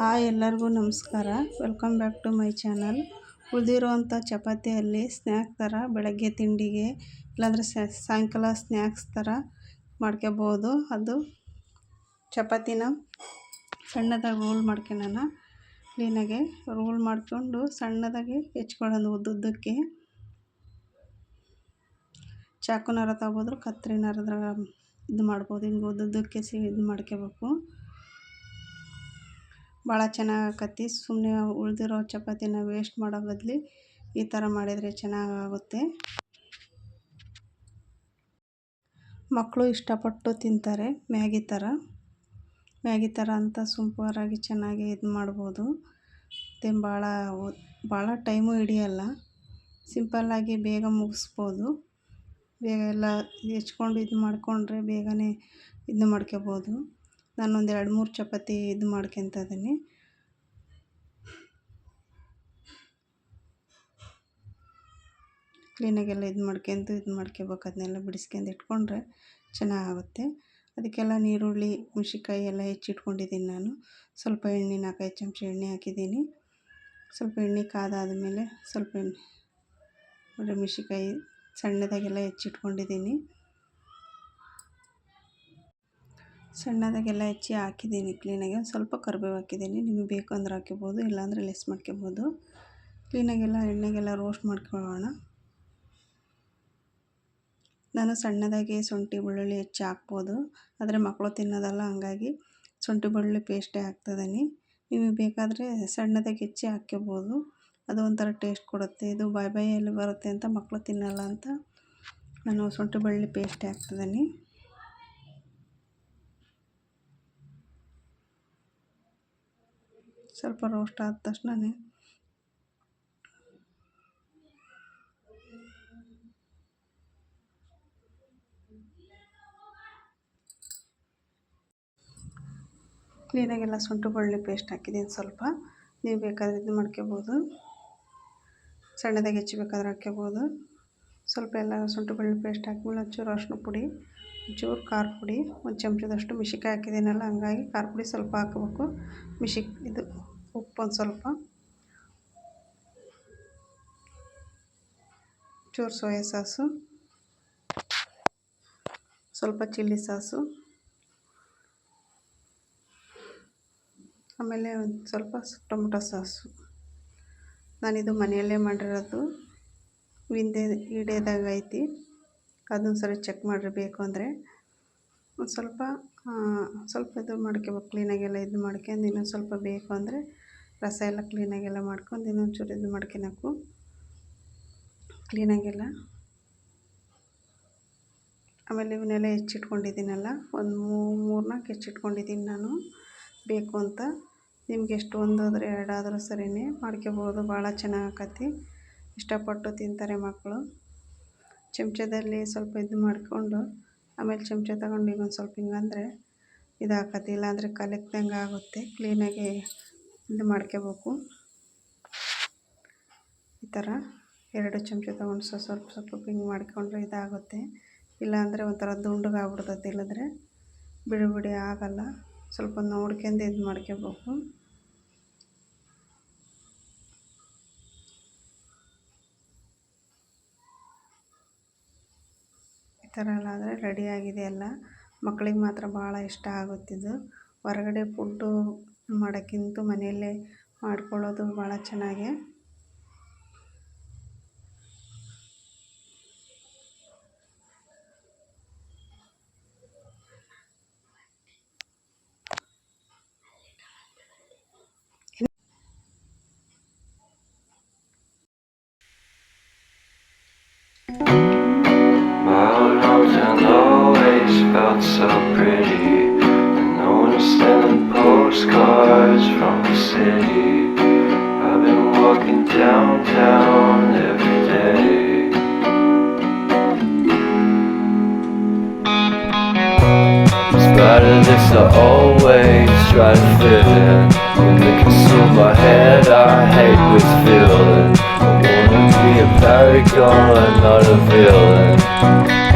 Hi ಎಲ್ಲರಿಗೂ ನಮಸ್ಕಾರ. Welcome back to my channel ಉಳಿದಿರೋವಂಥ ಚಪಾತಿಯಲ್ಲಿ ಸ್ನ್ಯಾಕ್ ಥರ, ಬೆಳಗ್ಗೆ ತಿಂಡಿಗೆ ಇಲ್ಲಾಂದರೆ ಸಾಯಂಕಾಲ ಸ್ನ್ಯಾಕ್ಸ್ ಥರ ಮಾಡ್ಕೋಬೋದು. ಅದು ಚಪಾತಿನ ಸಣ್ಣದಾಗಿ ರೋಲ್ ಮಾಡ್ಕೊಳ್ಳೋಣ ಕ್ಲೀನಾಗೆ ರೋಲ್ ಮಾಡಿಕೊಂಡು ಸಣ್ಣದಾಗಿ ಹೆಚ್ಕೊಳ್ಳೋದು ಉದ್ದುದ್ದಕ್ಕೆ. ಚಾಕುನಾರ ತಗೋಬೋದು ಕತ್ರಿನಾರದ್ರಾಗ ಇದು ಮಾಡ್ಬೋದು. ಹಿಂಗೆ ಉದ್ದುದ್ದಕ್ಕೆ ಸಿ, ಇದು ಮಾಡ್ಕೋಬೇಕು. ಭಾಳ ಚೆನ್ನಾಗಿ ಆಕತಿ ಸುಮ್ಮನೆ ಉಳಿದಿರೋ ಚಪಾತಿನ ವೇಸ್ಟ್ ಮಾಡೋ ಬದಲು ಈ ಥರ ಮಾಡಿದರೆ ಚೆನ್ನಾಗಾಗುತ್ತೆ. ಮಕ್ಕಳು ಇಷ್ಟಪಟ್ಟು ತಿಂತಾರೆ. ಮ್ಯಾಗಿ ಥರ ಮ್ಯಾಗಿ ಥರ ಅಂತ ಸೂಪರಾಗಿ ಚೆನ್ನಾಗಿ ಇದು ಮಾಡ್ಬೋದು. ಮತ್ತು ಭಾಳ ಭಾಳ ಟೈಮು ಹಿಡಿಯಲ್ಲ. ಸಿಂಪಲ್ಲಾಗಿ ಬೇಗ ಮುಗಿಸ್ಬೋದು. ಬೇಗ ಎಲ್ಲ ಹೆಚ್ಕೊಂಡು ಇದು ಮಾಡಿಕೊಂಡ್ರೆ ಬೇಗನೆ ಇದು ಮಾಡ್ಕೊಬೋದು. ನಾನೊಂದು ಎರಡು ಮೂರು ಚಪಾತಿ ಇದು ಮಾಡ್ಕೊತ ಇದ್ದೀನಿ. ಕ್ಲೀನಾಗೆಲ್ಲ ಇದು ಮಾಡ್ಕೊಂಡು ಇದು ಮಾಡ್ಕೋಬೇಕು. ಅದನ್ನೆಲ್ಲ ಬಿಡಿಸ್ಕೊಂಡು ಇಟ್ಕೊಂಡ್ರೆ ಚೆನ್ನಾಗುತ್ತೆ ಅದಕ್ಕೆಲ್ಲ ನೀರುಳ್ಳಿ, ಹುಣಸಿಕಾಯಿ ಎಲ್ಲ ಹೆಚ್ಚಿಟ್ಕೊಂಡಿದ್ದೀನಿ ನಾನು. ಸ್ವಲ್ಪ ಎಣ್ಣೆ, ನಾಲ್ಕೈದು ಚಮಚ ಎಣ್ಣೆ ಹಾಕಿದ್ದೀನಿ. ಸ್ವಲ್ಪ ಎಣ್ಣೆ ಕಾದಾದಮೇಲೆ ಸ್ವಲ್ಪ ಎಣ್ಣೆ ನೋಡಿ ಸಣ್ಣದಾಗೆಲ್ಲ ಹೆಚ್ಚಿಟ್ಕೊಂಡಿದ್ದೀನಿ. ಸಣ್ಣದಾಗೆಲ್ಲ ಹೆಚ್ಚಿ ಹಾಕಿದ್ದೀನಿ, ಕ್ಲೀನಾಗಿ. ಒಂದು ಸ್ವಲ್ಪ ಕರ್ಬೇವು ಹಾಕಿದ್ದೀನಿ. ನಿಮಗೆ ಬೇಕು ಅಂದ್ರೆ ಹಾಕ್ಕೋಬೋದು ಇಲ್ಲಾಂದರೆ ಲೆಸ್ ಮಾಡ್ಕೊಬೋದು. ಕ್ಲೀನಾಗೆಲ್ಲ, ಎಣ್ಣೆಗೆಲ್ಲ ರೋಸ್ಟ್ ಮಾಡ್ಕೊಳ್ಳೋಣ. ನಾನು ಸಣ್ಣದಾಗಿ ಶುಂಠಿ, ಬೆಳ್ಳುಳ್ಳಿ ಹೆಚ್ಚಿ ಹಾಕ್ಬೋದು. ಆದರೆ ಮಕ್ಕಳು ತಿನ್ನೋದಲ್ಲ, ಹಂಗಾಗಿ ಶುಂಠಿ, ಬೆಳ್ಳುಳ್ಳಿ ಪೇಸ್ಟೇ ಹಾಕ್ತಿದ್ದೀನಿ. ನಿಮಗೆ ಬೇಕಾದರೆ ಸಣ್ಣದಾಗಿ ಹೆಚ್ಚಿ ಹಾಕ್ಕೋಬೋದು. ಅದು ಒಂಥರ ಟೇಸ್ಟ್ ಕೊಡುತ್ತೆ. ಇದು ಬಾಯಿ ಬಾಯಲ್ಲಿ ಬರುತ್ತೆ ಅಂತ ಮಕ್ಕಳು ತಿನ್ನಲ್ಲ ಅಂತ ನಾನು ಶುಂಠಿ, ಬೆಳ್ಳುಳ್ಳಿ ಪೇಸ್ಟೇ ಹಾಕ್ತಿದ್ದೀನಿ. ಸ್ವಲ್ಪ ರೋಸ್ಟ್ ಆದ ತಕ್ಷಣನೇ ಕ್ಲೀನಾಗೆಲ್ಲ ಶುಂಠಿ ಬೆಳ್ಳುಳ್ಳಿ ಪೇಸ್ಟ್ ಹಾಕಿದ್ದೀನಿ ಸ್ವಲ್ಪ. ನೀವು ಬೇಕಾದರೆ ಇದು ಮಾಡ್ಕೋಬೋದು. ಸಣ್ಣದಾಗಿ ಹೆಚ್ಚಬೇಕಾದ್ರೆ ಹಾಕ್ಕೋಬೋದು. ಸ್ವಲ್ಪ ಎಲ್ಲ ಶುಂಠಿ ಬೆಳ್ಳುಳ್ಳಿ ಪೇಸ್ಟ್ ಹಾಕಿದ್ಮೇಲೆ ಒಂಚೂರು ಅರಶಿನ ಪುಡಿ ಒಂಚೂರು ಖಾರ ಪುಡಿ, ಒಂದು ಚಮಚದಷ್ಟು ಮಿಶಿಕಾಯಿ ಹಾಕಿದ್ದೀನಲ್ಲ ಹಂಗಾಗಿ ಖಾರ ಪುಡಿ ಸ್ವಲ್ಪ ಹಾಕಬೇಕು. ಮಿಶಿಕ್ ಇದು ಉಪ್ಪು ಒಂದು ಸ್ವಲ್ಪ. ಚೂರು ಸೋಯಾ ಸಾಸು. ಸ್ವಲ್ಪ ಚಿಲ್ಲಿ ಸಾಸು. ಆಮೇಲೆ ಒಂದು ಸ್ವಲ್ಪ ಟೊಮೊಟೊ ಸಾಸು. ನಾನಿದು ಮನೆಯಲ್ಲೇ ಮಾಡಿರೋದು. ವಿಂದೆ ಹಿಡಿಯೋದಾಗ ಅದನ್ನು ಸರಿ ಚೆಕ್ ಮಾಡಿರಿ ಬೇಕು ಅಂದರೆ. ಒಂದು ಸ್ವಲ್ಪ ಸ್ವಲ್ಪ ಇದು ಮಾಡ್ಕೋಬೇಕು ಕ್ಲೀನಾಗೆಲ್ಲ ಇದು ಮಾಡ್ಕೊಂಡು ಇನ್ನೊಂದು ಸ್ವಲ್ಪ ಬೇಕು ಅಂದರೆ ರಸ ಎಲ್ಲ ಕ್ಲೀನಾಗೆಲ್ಲ ಮಾಡ್ಕೊಂಡು ಇನ್ನೊಂದು ಚೂರು ಇದು ಮಾಡ್ಕೊಳಕು. ಕ್ಲೀನಾಗೆಲ್ಲ ಆಮೇಲೆ ಇವನ್ನೆಲ್ಲ ಹೆಚ್ಚಿಟ್ಕೊಂಡಿದ್ದೀನಲ್ಲ, ಒಂದು ಮೂರು ನಾಲ್ಕು ಹೆಚ್ಚಿಟ್ಕೊಂಡಿದ್ದೀನಿ ನಾನು. ಬೇಕು ಅಂತ. ನಿಮ್ಗೆ ಎಷ್ಟು ಒಂದಾದರೆ ಎರಡಾದರೂ ಸರಿಯೇ ಮಾಡ್ಕೋಬೋದು, ಭಾಳ ಚೆನ್ನಾಗಿ ಆಕತಿ ಇಷ್ಟಪಟ್ಟು ತಿಂತಾರೆ ಮಕ್ಕಳು. ಚಮಚದಲ್ಲಿ ಸ್ವಲ್ಪ ಇದು ಮಾಡಿಕೊಂಡು, ಆಮೇಲೆ ಚಮಚ ತಗೊಂಡು ಈಗ ಒಂದು ಸ್ವಲ್ಪ ಹಿಂಗಂದರೆ ಇದಾಕತಿ ಇಲ್ಲಾಂದರೆ ಕಲಕ್ದಂಗೆ ಆಗುತ್ತೆ. ಕ್ಲೀನಾಗಿ ಇದು ಮಾಡ್ಕೋಬೇಕು. ಈ ಥರ ಎರಡು ಚಮಚ ತೊಗೊಂಡು ಸ್ವಲ್ಪ ಸ್ವಲ್ಪ ಸ್ವಲ್ಪ ಹಿಂಗೆ ಮಾಡಿಕೊಂಡ್ರೆ ಇದಾಗುತ್ತೆ. ಇಲ್ಲಾಂದರೆ ಒಂಥರ ದುಂಡಗಾಗ್ಬಿಡ್ತೈತೆ ಇಲ್ಲದ್ರೆ ಬಿಡಿ ಬಿಡಿ ಆಗೋಲ್ಲ. ಸ್ವಲ್ಪ ನೋಡ್ಕೊಂಡು ಇದು ಮಾಡ್ಕೋಬೇಕು. ಈ ಥರ ಎಲ್ಲ ಆದರೆ ರೆಡಿಯಾಗಿದೆ ಎಲ್ಲ. ಮಕ್ಳಿಗೆ ಮಾತ್ರ ಭಾಳ ಇಷ್ಟ ಆಗುತ್ತಿದ್ದು. ಹೊರಗಡೆ ಫುಡ್ಡು ಮಾಡೋಕ್ಕಿಂತ ಮನೆಯಲ್ಲೇ ಮಾಡ್ಕೊಳ್ಳೋದು ಭಾಳ ಚೆನ್ನಾಗಿ. Downtown every day. Of this I always try to fit in When they consume my head I hate this feeling. I wanna be a paragon, not a villain